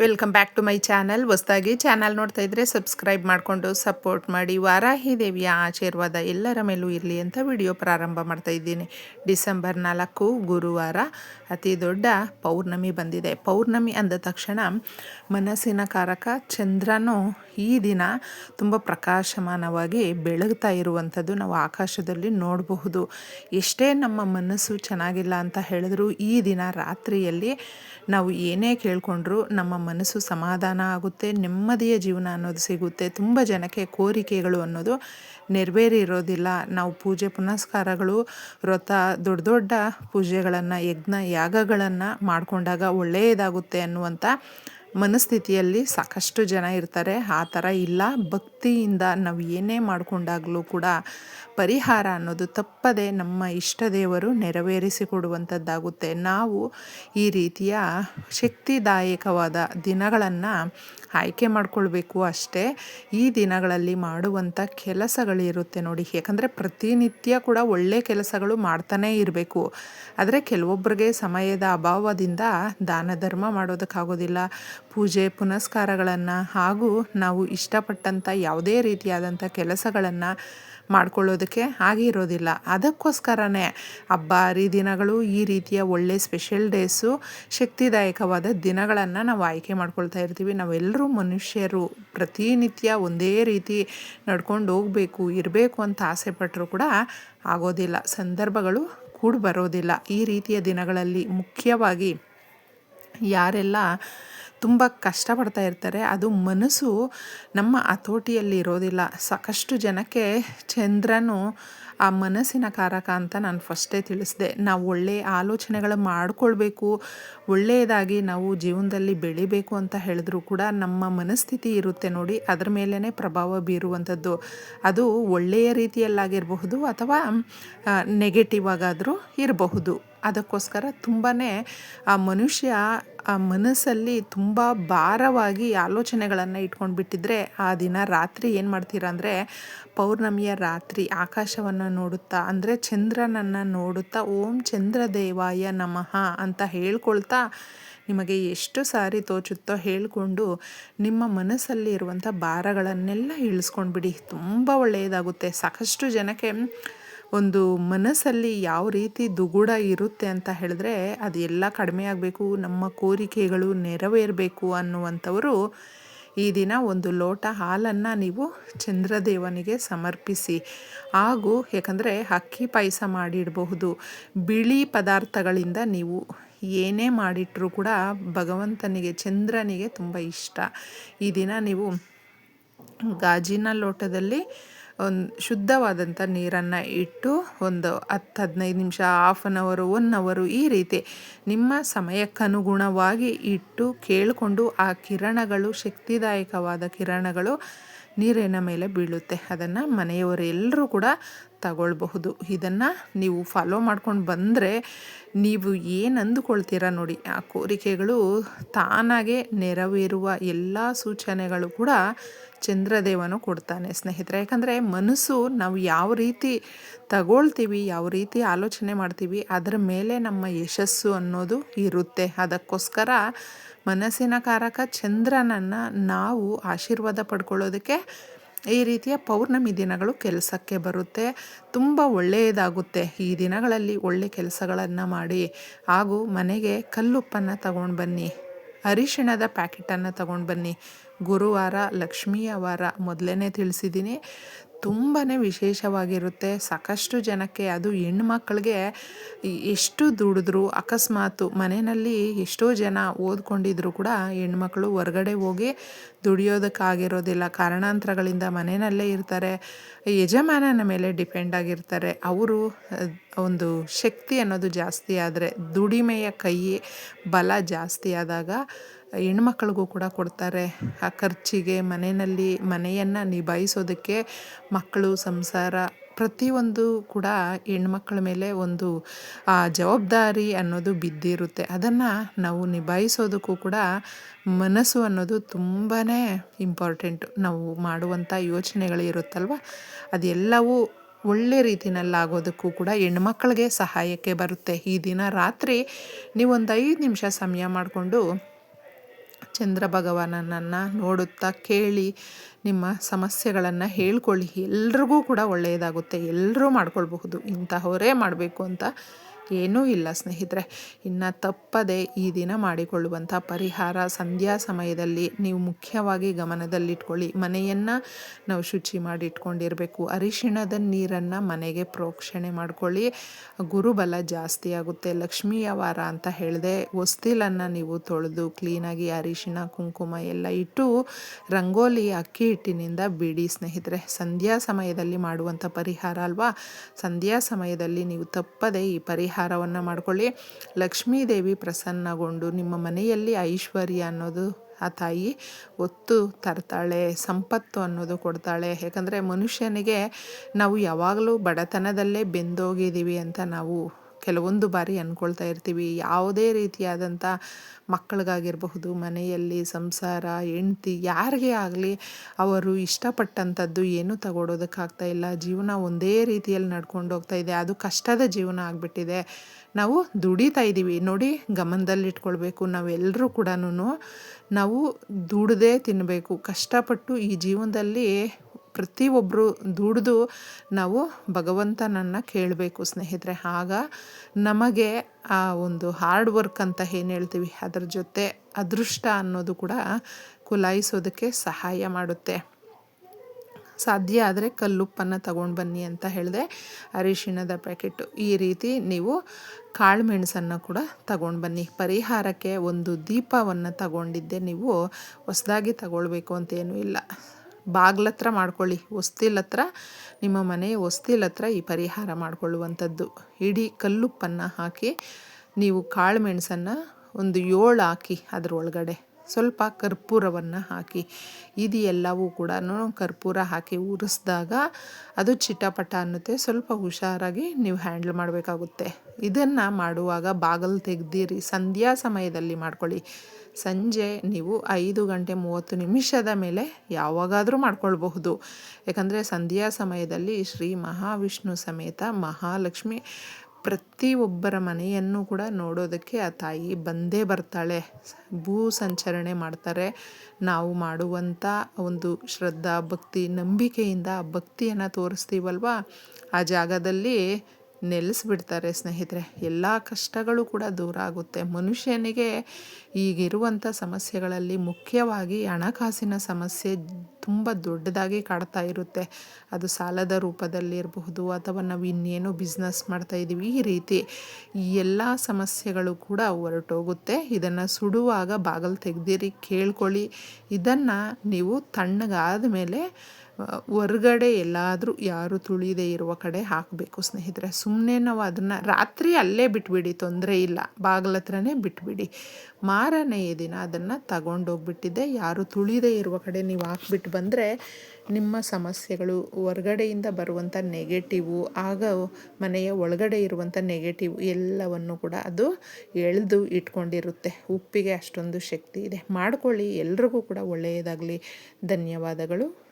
Welcome back to my channel ಹೊಸದಾಗಿ channel ನೋಡ್ತಾ ಇದ್ರೆ ಸಬ್ಸ್ಕ್ರೈಬ್ ಮಾಡಿಕೊಂಡು ಸಪೋರ್ಟ್ ಮಾಡಿ. ವಾರಾಹಿ ದೇವಿಯ ಆಶೀರ್ವಾದ ಎಲ್ಲರ ಮೇಲೂ ಇರಲಿ ಅಂತ ವಿಡಿಯೋ ಪ್ರಾರಂಭ ಮಾಡ್ತಾ ಇದ್ದೀನಿ. ಡಿಸೆಂಬರ್ ನಾಲ್ಕು, ಗುರುವಾರ ಅತಿ ದೊಡ್ಡ ಪೌರ್ಣಮಿ ಬಂದಿದೆ. ಪೌರ್ಣಮಿ ಅಂದ ತಕ್ಷಣ ಮನಸ್ಸಿನ ಕಾರಕ ಚಂದ್ರನು ಈ ದಿನ ತುಂಬ ಪ್ರಕಾಶಮಾನವಾಗಿ ಬೆಳಗ್ತಾ ಇರುವಂಥದ್ದು ನಾವು ಆಕಾಶದಲ್ಲಿ ನೋಡಬಹುದು. ಎಷ್ಟೇ ನಮ್ಮ ಮನಸ್ಸು ಚೆನ್ನಾಗಿಲ್ಲ ಅಂತ ಹೇಳಿದ್ರು ಈ ದಿನ ರಾತ್ರಿಯಲ್ಲಿ ನಾವು ಏನೇ ಕೇಳಿಕೊಂಡ್ರು ನಮ್ಮ ಮನಸ್ಸು ಸಮಾಧಾನ ಆಗುತ್ತೆ, ನೆಮ್ಮದಿಯ ಜೀವನ ಅನ್ನೋದು ಸಿಗುತ್ತೆ. ತುಂಬ ಜನಕ್ಕೆ ಕೋರಿಕೆಗಳು ಅನ್ನೋದು ನೆರವೇರಿರೋದಿಲ್ಲ. ನಾವು ಪೂಜೆ ಪುನಸ್ಕಾರಗಳು, ವ್ರತ, ದೊಡ್ಡ ದೊಡ್ಡ ಪೂಜೆಗಳನ್ನು, ಯಜ್ಞ, ಯಾಗಗಳನ್ನು ಮಾಡಿಕೊಂಡಾಗ ಒಳ್ಳೆಯದಾಗುತ್ತೆ ಅನ್ನುವಂಥ ಮನಸ್ಥಿತಿಯಲ್ಲಿ ಸಾಕಷ್ಟು ಜನ ಇರ್ತಾರೆ. ಆ ಥರ ಇಲ್ಲ. ಭಕ್ತಿಯಿಂದ ನಾವು ಏನೇ ಮಾಡಿಕೊಂಡಾಗಲೂ ಕೂಡ ಪರಿಹಾರ ಅನ್ನೋದು ತಪ್ಪದೆ ನಮ್ಮ ಇಷ್ಟ ದೇವರು ನೆರವೇರಿಸಿಕೊಡುವಂಥದ್ದಾಗುತ್ತೆ ನಾವು ಈ ರೀತಿಯ ಶಕ್ತಿದಾಯಕವಾದ ದಿನಗಳನ್ನು ಆಯ್ಕೆ ಮಾಡ್ಕೊಳ್ಬೇಕು ಅಷ್ಟೇ. ಈ ದಿನಗಳಲ್ಲಿ ಮಾಡುವಂಥ ಕೆಲಸಗಳಿರುತ್ತೆ ನೋಡಿ. ಯಾಕಂದರೆ ಪ್ರತಿನಿತ್ಯ ಕೂಡ ಒಳ್ಳೆಯ ಕೆಲಸಗಳು ಮಾಡ್ತಾನೇ ಇರಬೇಕು. ಆದರೆ ಕೆಲವೊಬ್ಬರಿಗೆ ಸಮಯದ ಅಭಾವದಿಂದ ದಾನ ಧರ್ಮ ಮಾಡೋದಕ್ಕಾಗೋದಿಲ್ಲ. ಪೂಜೆ, ಪುನಸ್ಕಾರಗಳನ್ನು ಹಾಗೂ ನಾವು ಇಷ್ಟಪಟ್ಟಂಥ ಯಾವುದೇ ರೀತಿಯಾದಂಥ ಕೆಲಸಗಳನ್ನು ಮಾಡ್ಕೊಳ್ಳೋದಕ್ಕೆ ಆಗಿರೋದಿಲ್ಲ. ಅದಕ್ಕೋಸ್ಕರನೇ ಹಬ್ಬ ಹರಿದಿನಗಳು ಈ ರೀತಿಯ ಒಳ್ಳೆ ಸ್ಪೆಷಲ್ ಡೇಸು ಶಕ್ತಿದಾಯಕವಾದ ದಿನಗಳನ್ನು ನಾವು ಆಯ್ಕೆ ಮಾಡ್ಕೊಳ್ತಾ ಇರ್ತೀವಿ. ನಾವೆಲ್ಲರೂ ಮನುಷ್ಯರು ಪ್ರತಿನಿತ್ಯ ಒಂದೇ ರೀತಿ ನಡ್ಕೊಂಡು ಹೋಗಬೇಕು, ಇರಬೇಕು ಅಂತ ಆಸೆ ಪಟ್ಟರು ಕೂಡ ಆಗೋದಿಲ್ಲ. ಸಂದರ್ಭಗಳು ಕೂಡ ಬರೋದಿಲ್ಲ. ಈ ರೀತಿಯ ದಿನಗಳಲ್ಲಿ ಮುಖ್ಯವಾಗಿ ಯಾರೆಲ್ಲ ತುಂಬ ಕಷ್ಟಪಡ್ತಾ ಇರ್ತಾರೆ, ಅದು ಮನಸ್ಸು ನಮ್ಮ ಹತೋಟಿಯಲ್ಲಿ ಇರೋದಿಲ್ಲ. ಸಾಕಷ್ಟು ಜನಕ್ಕೆ ಚಂದ್ರನು ಆ ಮನಸ್ಸಿನ ಕಾರಕ ಅಂತ ನಾನು ಫಸ್ಟೇ ತಿಳಿಸಿದೆ. ನಾವು ಒಳ್ಳೆಯ ಆಲೋಚನೆಗಳು ಮಾಡಿಕೊಳ್ಬೇಕು. ಒಳ್ಳೆಯದಾಗಿ ನಾವು ಜೀವನದಲ್ಲಿ ಬೆಳಿಬೇಕು ಅಂತ ಹೇಳಿದ್ರು ಕೂಡ ನಮ್ಮ ಮನಸ್ಥಿತಿ ಇರುತ್ತೆ ನೋಡಿ, ಅದರ ಮೇಲೇ ಪ್ರಭಾವ ಬೀರುವಂಥದ್ದು. ಅದು ಒಳ್ಳೆಯ ರೀತಿಯಲ್ಲಾಗಿರಬಹುದು ಅಥವಾ ನೆಗೆಟಿವ್ ಆಗಾದರೂ ಇರಬಹುದು. ಅದಕ್ಕೋಸ್ಕರ ತುಂಬಾ ಆ ಮನುಷ್ಯ ಆ ಮನಸ್ಸಲ್ಲಿ ತುಂಬ ಭಾರವಾಗಿ ಆಲೋಚನೆಗಳನ್ನು ಇಟ್ಕೊಂಡು ಬಿಟ್ಟಿದ್ರೆ ಆ ದಿನ ರಾತ್ರಿ ಏನು ಮಾಡ್ತೀರಾ ಅಂದರೆ, ಪೌರ್ಣಮಿಯ ರಾತ್ರಿ, ಆಕಾಶವನ್ನು ನೋಡುತ್ತಾ? ಅಂದರೆ ಚಂದ್ರನನ್ನು ನೋಡುತ್ತಾ, ಓಂ ಚಂದ್ರದೇವಾಯ ನಮಃ ಅಂತ ಹೇಳ್ಕೊಳ್ತಾ ನಿಮಗೆ ಎಷ್ಟು ಸಾರಿ ತೋಚುತ್ತೋ ಹೇಳಿಕೊಂಡು ನಿಮ್ಮ ಮನಸ್ಸಲ್ಲಿ ಇರುವಂಥ ಭಾರಗಳನ್ನೆಲ್ಲ ಇಳಿಸ್ಕೊಂಡ್ಬಿಡಿ ತುಂಬ ಒಳ್ಳೆಯದಾಗುತ್ತೆ. ಸಾಕಷ್ಟು ಜನಕ್ಕೆ ಒಂದು ಮನಸ್ಸಲ್ಲಿ ಯಾವ ರೀತಿ ದುಗುಡ ಇರುತ್ತೆ ಅಂತ ಹೇಳಿದ್ರೆ ಅದೆಲ್ಲ ಕಡಿಮೆ ಆಗಬೇಕು, ನಮ್ಮ ಕೋರಿಕೆಗಳು ನೆರವೇರಬೇಕು ಅನ್ನುವಂಥವರು ಈ ದಿನ ಒಂದು ಲೋಟ ಹಾಲನ್ನು ನೀವು ಚಂದ್ರದೇವನಿಗೆ ಸಮರ್ಪಿಸಿ. ಹಾಗೂ ಯಾಕಂದರೆ ಅಕ್ಕಿ ಪಾಯಸ ಮಾಡಿಡಬಹುದು. ಬಿಳಿ ಪದಾರ್ಥಗಳಿಂದ ನೀವು ಏನೇ ಮಾಡಿಟ್ಟರೂ ಕೂಡ ಭಗವಂತನಿಗೆ, ಚಂದ್ರನಿಗೆ ತುಂಬ ಇಷ್ಟ. ಈ ದಿನ ನೀವು ಗಾಜಿನ ಲೋಟದಲ್ಲಿ ಒಂದು ಶುದ್ಧವಾದಂಥ ನೀರನ್ನು ಇಟ್ಟು ಒಂದು ಹತ್ತು ಹದಿನೈದು ನಿಮಿಷ ಹಾಫ್ ಆನ್ ಅವರು ಒನ್ ಅವರು ಈ ರೀತಿ ನಿಮ್ಮ ಸಮಯಕ್ಕನುಗುಣವಾಗಿ ಇಟ್ಟು ಕೇಳಿಕೊಂಡು ಆ ಕಿರಣಗಳು, ಶಕ್ತಿದಾಯಕವಾದ ಕಿರಣಗಳು ನೀರಿನ ಮೇಲೆ ಬೀಳುತ್ತೆ. ಅದನ್ನು ಮನೆಯವರೆಲ್ಲರೂ ಕೂಡ ತಗೊಳ್ಬಹುದು. ಇದನ್ನು ನೀವು ಫಾಲೋ ಮಾಡ್ಕೊಂಡು ಬಂದರೆ ನೀವು ಏನು ಅಂದುಕೊಳ್ತೀರ ನೋಡಿ, ಆ ಕೋರಿಕೆಗಳು ತಾನಾಗೆ ನೆರವೇರುವ ಎಲ್ಲ ಸೂಚನೆಗಳು ಕೂಡ ಚಂದ್ರದೇವನು ಕೊಡ್ತಾನೆ ಸ್ನೇಹಿತರೆ. ಯಾಕಂದರೆ ಮನಸ್ಸು ನಾವು ಯಾವ ರೀತಿ ತಗೊಳ್ತೀವಿ, ಯಾವ ರೀತಿ ಆಲೋಚನೆ ಮಾಡ್ತೀವಿ, ಅದರ ಮೇಲೆ ನಮ್ಮ ಯಶಸ್ಸು ಅನ್ನೋದು ಇರುತ್ತೆ. ಅದಕ್ಕೋಸ್ಕರ ಮನಸ್ಸಿನ ಕಾರಕ ಚಂದ್ರನನ್ನು ನಾವು ಆಶೀರ್ವಾದ ಪಡ್ಕೊಳ್ಳೋದಕ್ಕೆ ಈ ರೀತಿಯ ಪೌರ್ಣಮಿ ದಿನಗಳು ಕೆಲಸಕ್ಕೆ ಬರುತ್ತೆ. ತುಂಬ ಒಳ್ಳೆಯದಾಗುತ್ತೆ. ಈ ದಿನಗಳಲ್ಲಿ ಒಳ್ಳೆ ಕೆಲಸಗಳನ್ನು ಮಾಡಿ. ಹಾಗೂ ಮನೆಗೆ ಕಲ್ಲುಪ್ಪನ್ನು ತಗೊಂಡು ಬನ್ನಿ. ಅರಿಶಿಣದ ಪ್ಯಾಕೆಟನ್ನು ತಗೊಂಡು ಬನ್ನಿ. ಗುರುವಾರ ಲಕ್ಷ್ಮಿಯ ವಾರ ಮೊದಲೇ ತಿಳಿಸಿದ್ದೀನಿ. ತುಂಬಾ ವಿಶೇಷವಾಗಿರುತ್ತೆ. ಸಾಕಷ್ಟು ಜನಕ್ಕೆ ಅದು ಹೆಣ್ಮಕ್ಳಿಗೆ ಎಷ್ಟು ದುಡಿದ್ರು, ಅಕಸ್ಮಾತು ಮನೆಯಲ್ಲಿ ಎಷ್ಟೋ ಜನ ಓದ್ಕೊಂಡಿದ್ರು ಕೂಡ ಹೆಣ್ಮಕ್ಳು ಹೊರ್ಗಡೆ ಹೋಗಿ ದುಡಿಯೋದಕ್ಕಾಗಿರೋದಿಲ್ಲ. ಕಾರಣಾಂತರಗಳಿಂದ ಮನೆಯಲ್ಲೇ ಇರ್ತಾರೆ. ಯಜಮಾನನ ಮೇಲೆ ಡಿಪೆಂಡ್ ಆಗಿರ್ತಾರೆ. ಅವರು ಒಂದು ಶಕ್ತಿ ಅನ್ನೋದು ಜಾಸ್ತಿ ಆದರೆ ದುಡಿಮೆಯ ಕೈ ಬಲ ಜಾಸ್ತಿ ಆದಾಗ ಹೆಣ್ಮಕ್ಳಿಗೂ ಕೂಡ ಕೊಡ್ತಾರೆ. ಆ ಖರ್ಚಿಗೆ, ಮನೆಯಲ್ಲಿ ಮನೆಯನ್ನು ನಿಭಾಯಿಸೋದಕ್ಕೆ ಮಕ್ಕಳು, ಸಂಸಾರ ಪ್ರತಿಯೊಂದು ಕೂಡ ಹೆಣ್ಮಕ್ಳ ಮೇಲೆ ಒಂದು ಜವಾಬ್ದಾರಿ ಅನ್ನೋದು ಬಿದ್ದಿರುತ್ತೆ. ಅದನ್ನು ನಾವು ನಿಭಾಯಿಸೋದಕ್ಕೂ ಕೂಡ ಮನಸ್ಸು ಅನ್ನೋದು ತುಂಬಾ ಇಂಪಾರ್ಟೆಂಟು ನಾವು ಮಾಡುವಂಥ ಯೋಚನೆಗಳಿರುತ್ತಲ್ವ ಅದೆಲ್ಲವೂ ಒಳ್ಳೆ ರೀತಿಯಲ್ಲಾಗೋದಕ್ಕೂ ಕೂಡ ಹೆಣ್ಮಕ್ಳಿಗೆ ಸಹಾಯಕ್ಕೆ ಬರುತ್ತೆ. ಈ ದಿನ ರಾತ್ರಿ ನೀವೊಂದು ಐದು ನಿಮಿಷ ಸಮಯ ಮಾಡಿಕೊಂಡು ಚಂದ್ರ ಭಗವಾನನನ್ನು ನೋಡುತ್ತಾ ಕೇಳಿ ನಿಮ್ಮ ಸಮಸ್ಯೆಗಳನ್ನು ಹೇಳ್ಕೊಳ್ಳಿ. ಎಲ್ರಿಗೂ ಕೂಡ ಒಳ್ಳೆಯದಾಗುತ್ತೆ. ಎಲ್ಲರೂ ಮಾಡ್ಕೊಳ್ಬಹುದು. ಇಂತಹವರೇ ಮಾಡಬೇಕು ಅಂತ ಏನೂ ಇಲ್ಲ ಸ್ನೇಹಿತರೆ. ಇನ್ನು ತಪ್ಪದೆ ಈ ದಿನ ಮಾಡಿಕೊಳ್ಳುವಂಥ ಪರಿಹಾರ ಸಂಧ್ಯಾ ಸಮಯದಲ್ಲಿ ನೀವು ಮುಖ್ಯವಾಗಿ ಗಮನದಲ್ಲಿಟ್ಕೊಳ್ಳಿ. ಮನೆಯನ್ನು ನಾವು ಶುಚಿ ಮಾಡಿ ಇಟ್ಕೊಂಡಿರಬೇಕು ಅರಿಶಿಣದ ನೀರನ್ನು ಮನೆಗೆ ಪ್ರೋಕ್ಷಣೆ ಮಾಡ್ಕೊಳ್ಳಿ. ಗುರುಬಲ ಜಾಸ್ತಿ ಆಗುತ್ತೆ. ಲಕ್ಷ್ಮೀಯ ವಾರ ಅಂತ ಹೇಳಿದೆ, ಹೊಸ್ತಿಲನ್ನು ನೀವು ತೊಳೆದು ಕ್ಲೀನಾಗಿ ಅರಿಶಿಣ, ಕುಂಕುಮ ಎಲ್ಲ ಇಟ್ಟು ರಂಗೋಲಿ ಅಕ್ಕಿ ಹಿಟ್ಟಿನಿಂದ ಬಿಡಿ ಸ್ನೇಹಿತರೆ. ಸಂಧ್ಯಾ ಸಮಯದಲ್ಲಿ ಮಾಡುವಂಥ ಪರಿಹಾರ ಅಲ್ವಾ? ಸಂಧ್ಯಾ ಸಮಯದಲ್ಲಿ ನೀವು ತಪ್ಪದೆ ಈ ಪರಿಹಾರ ಪರಿಹಾರವನ್ನು ಮಾಡಿಕೊಳ್ಳಿ. ಲಕ್ಷ್ಮೀದೇವಿ ಪ್ರಸನ್ನಗೊಂಡು ನಿಮ್ಮ ಮನೆಯಲ್ಲಿ ಐಶ್ವರ್ಯ ಅನ್ನೋದು ಆ ತಾಯಿ ಒತ್ತು ತರ್ತಾಳೆ, ಸಂಪತ್ತು ಅನ್ನೋದು ಕೊಡ್ತಾಳೆ. ಯಾಕಂದರೆ ಮನುಷ್ಯನಿಗೆ ನಾವು ಯಾವಾಗಲೂ ಬಡತನದಲ್ಲೇ ಬೆಂದೋಗಿದ್ದೀವಿ ಅಂತ ನಾವು ಕೆಲವೊಂದು ಬಾರಿ ಅಂದ್ಕೊಳ್ತಾ ಇರ್ತೀವಿ. ಯಾವುದೇ ರೀತಿಯಾದಂಥ ಮಕ್ಕಳಿಗಾಗಿರಬಹುದು, ಮನೆಯಲ್ಲಿ ಸಂಸಾರ, ಹೆಂಡ್ತಿ, ಯಾರಿಗೇ ಆಗಲಿ ಅವರು ಇಷ್ಟಪಟ್ಟಂಥದ್ದು ಏನೂ ತಗೊಳ್ಳೋದಕ್ಕಾಗ್ತಾ ಇಲ್ಲ. ಜೀವನ ಒಂದೇ ರೀತಿಯಲ್ಲಿ ನಡ್ಕೊಂಡು ಹೋಗ್ತಾ ಇದೆ. ಅದು ಕಷ್ಟದ ಜೀವನ ಆಗಿಬಿಟ್ಟಿದೆ. ನಾವು ದುಡಿತಾ ಇದ್ದೀವಿ. ನೋಡಿ, ಗಮನದಲ್ಲಿಟ್ಕೊಳ್ಬೇಕು. ನಾವೆಲ್ಲರೂ ಕೂಡ ನಾವು ದುಡ್ದೇ ತಿನ್ನಬೇಕು. ಕಷ್ಟಪಟ್ಟು ಈ ಜೀವನದಲ್ಲಿ ಪ್ರತಿಯೊಬ್ಬರು ದುಡಿದು ನಾವು ಭಗವಂತನನ್ನು ಕೇಳಬೇಕು ಸ್ನೇಹಿತರೆ. ಆಗ ನಮಗೆ ಆ ಒಂದು ಹಾರ್ಡ್ ವರ್ಕ್ ಅಂತ ಏನು ಹೇಳ್ತೀವಿ? ಅದರ ಜೊತೆ ಅದೃಷ್ಟ ಅನ್ನೋದು ಕೂಡ ಕುಲಾಯಿಸೋದಕ್ಕೆ ಸಹಾಯ ಮಾಡುತ್ತೆ. ಸಾಧ್ಯ ಆದರೆ ಕಲ್ಲುಪ್ಪನ್ನು ತಗೊಂಡು ಬನ್ನಿ ಅಂತ ಹೇಳಿದೆ. ಅರಿಶಿಣದ ಪ್ಯಾಕೆಟು. ಈ ರೀತಿ ನೀವು ಕಾಳು ಮೆಣಸನ್ನು ಕೂಡ ತಗೊಂಡು ಬನ್ನಿ. ಪರಿಹಾರಕ್ಕೆ ಒಂದು ದೀಪವನ್ನು ತಗೊಂಡಿದ್ದೆ ನೀವು. ಹೊಸದಾಗಿ ತಗೊಳ್ಬೇಕು ಅಂತೇನೂ ಇಲ್ಲ. ಬಾಗ್ಲ ಹತ್ರ ಮಾಡ್ಕೊಳ್ಳಿ. ಹೊಸ್ತಿಲತ್ರ, ನಿಮ್ಮ ಮನೆ ಹೊಸ್ತಿಲತ್ರ ಈ ಪರಿಹಾರ ಮಾಡಿಕೊಳ್ಳುವಂಥದ್ದು. ಇಡೀ ಕಲ್ಲುಪ್ಪನ್ನು ಹಾಕಿ ನೀವು ಕಾಳು ಮೆಣಸನ್ನು ಒಂದು ಏಳು ಹಾಕಿ ಅದರೊಳಗಡೆ ಸ್ವಲ್ಪ ಕರ್ಪೂರವನ್ನು ಹಾಕಿ, ಇದು ಎಲ್ಲವೂ ಕೂಡ ಕರ್ಪೂರ ಹಾಕಿ ಉರಿಸಿದಾಗ ಅದು ಚಿಟಪಟ ಅನ್ನುತ್ತೆ. ಸ್ವಲ್ಪ ಹುಷಾರಾಗಿ ನೀವು ಹ್ಯಾಂಡ್ಲ್ ಮಾಡಬೇಕಾಗುತ್ತೆ. ಇದನ್ನು ಮಾಡುವಾಗ ಬಾಗಲು ತೆಗೆದಿರಿ. ಸಂಧ್ಯಾ ಸಮಯದಲ್ಲಿ ಮಾಡ್ಕೊಳ್ಳಿ. ಸಂಜೆ ನೀವು ಐದು ಗಂಟೆ ಮೂವತ್ತು ನಿಮಿಷದ ಮೇಲೆ ಯಾವಾಗಾದರೂ ಮಾಡ್ಕೊಳ್ಬಹುದು. ಯಾಕಂದರೆ ಸಂಧ್ಯಾ ಸಮಯದಲ್ಲಿ ಶ್ರೀ ಮಹಾವಿಷ್ಣು ಸಮೇತ ಮಹಾಲಕ್ಷ್ಮಿ ಪ್ರತಿಯೊಬ್ಬರ ಮನೆಯನ್ನು ಕೂಡ ನೋಡೋದಕ್ಕೆ ಆ ತಾಯಿ ಬಂದೇ ಬರ್ತಾಳೆ. ಭೂ ಸಂಚರಣೆ ಮಾಡ್ತಾರೆ. ನಾವು ಮಾಡುವಂಥ ಒಂದು ಶ್ರದ್ಧಾ ಭಕ್ತಿ ನಂಬಿಕೆಯಿಂದ ಭಕ್ತಿಯನ್ನು ತೋರಿಸ್ತೀವಲ್ವ? ಆ ಜಾಗದಲ್ಲಿ ನೆಲೆಸ್ಬಿಡ್ತಾರೆ ಸ್ನೇಹಿತರೆ. ಎಲ್ಲ ಕಷ್ಟಗಳು ಕೂಡ ದೂರ ಆಗುತ್ತೆ. ಮನುಷ್ಯನಿಗೆ ಈಗಿರುವಂಥ ಸಮಸ್ಯೆಗಳಲ್ಲಿ ಮುಖ್ಯವಾಗಿ ಹಣಕಾಸಿನ ಸಮಸ್ಯೆ ತುಂಬ ದೊಡ್ಡದಾಗಿ ಕಾಡ್ತಾ ಇರುತ್ತೆ. ಅದು ಸಾಲದ ರೂಪದಲ್ಲಿ ಇರಬಹುದು ಅಥವಾ ನಾವು ಇನ್ನೇನು ಬಿಸ್ನೆಸ್ ಮಾಡ್ತಾ ಇದ್ದೀವಿ ಈ ರೀತಿ ಈ ಎಲ್ಲ ಸಮಸ್ಯೆಗಳು ಕೂಡ ಹೊರಟೋಗುತ್ತೆ. ಇದನ್ನು ಸುಡುವಾಗ ಬಾಗಲು ತೆಗೆದಿರಿ, ಕೇಳ್ಕೊಳ್ಳಿ. ಇದನ್ನು ನೀವು ತಣ್ಣಗಾದ ಮೇಲೆ ಹೊರ್ಗಡೆ ಎಲ್ಲಾದರೂ ಯಾರು ತುಳಿದೇ ಇರುವ ಕಡೆ ಹಾಕಬೇಕು ಸ್ನೇಹಿತರೆ. ಸುಮ್ಮನೆ ನಾವು ಅದನ್ನು ರಾತ್ರಿ ಅಲ್ಲೇ ಬಿಟ್ಬಿಡಿ, ತೊಂದರೆ ಇಲ್ಲ. ಬಾಗಿಲ ಹತ್ರನೇ ಬಿಟ್ಬಿಡಿ. ಮಾರನೆಯ ದಿನ ಅದನ್ನು ತಗೊಂಡೋಗ್ಬಿಟ್ಟಿದ್ದೆ. ಯಾರು ತುಳಿದೇ ಇರುವ ಕಡೆ ನೀವು ಹಾಕ್ಬಿಟ್ಟು ಬಂದರೆ ನಿಮ್ಮ ಸಮಸ್ಯೆಗಳು ಹೊರ್ಗಡೆಯಿಂದ ಬರುವಂಥ ನೆಗೆಟಿವು ಆಗ ಮನೆಯ ಒಳಗಡೆ ಇರುವಂಥ ನೆಗೆಟಿವ್ ಎಲ್ಲವನ್ನು ಕೂಡ ಅದು ಎಳೆದು ಇಟ್ಕೊಂಡಿರುತ್ತೆ. ಉಪ್ಪಿಗೆ ಅಷ್ಟೊಂದು ಶಕ್ತಿ ಇದೆ. ಮಾಡ್ಕೊಳ್ಳಿ. ಎಲ್ರಿಗೂ ಕೂಡ ಒಳ್ಳೆಯದಾಗಲಿ. ಧನ್ಯವಾದಗಳು.